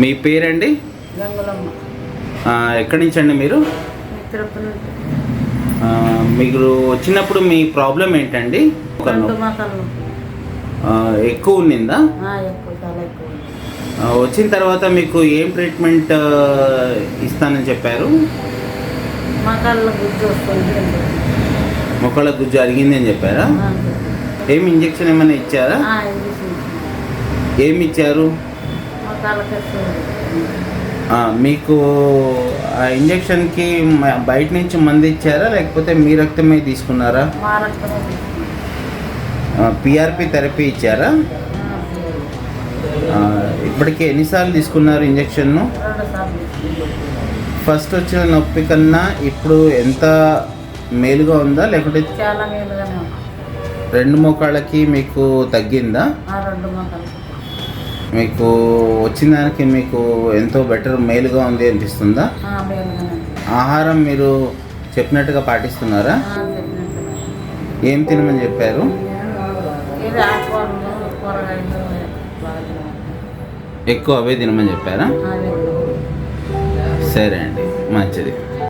మీ పేరండి? ఎక్కడి నుంచి అండి మీరు మీకు వచ్చినప్పుడు మీ ప్రాబ్లం ఏంటండి? ఎక్కువ ఉన్నిందా? వచ్చిన తర్వాత మీకు ఏం ట్రీట్మెంట్ ఇస్తానని చెప్పారు? మొక్కల గుజ్జు అరిగింది అని చెప్పారా? ఆ, ఏం ఇంజెక్షన్ ఏమైనా ఇచ్చారా. ఏమి ఇచ్చారు? మీకు ఆ ఇంజెక్షన్కి బయట నుంచి మందు ఇచ్చారా? లేకపోతే మీ రక్తమే తీసుకున్నారా. పిఆర్పి థెరపీ ఇచ్చారా? ఇప్పటికి ఎన్నిసార్లు తీసుకున్నారు ఇంజెక్షన్ను. ఫస్ట్ వచ్చిన నొప్పి కన్నా ఇప్పుడు ఎంత మేలుగా ఉందా? లేకుంటే ఉంది. రెండు మోకాళ్ళకి మీకు తగ్గిందా? రెండు మకాళ్ళకి. మీకు వచ్చిన దానికి మీకు ఎంతో బెటర్ మేలుగా ఉంది అనిపిస్తుందా. ఆహారం మీరు చెప్పినట్టుగా పాటిస్తున్నారా. ఏం తినమని చెప్పారు? ఎక్కువ అవే తినమని చెప్పారా? సరే అండి మంచిది.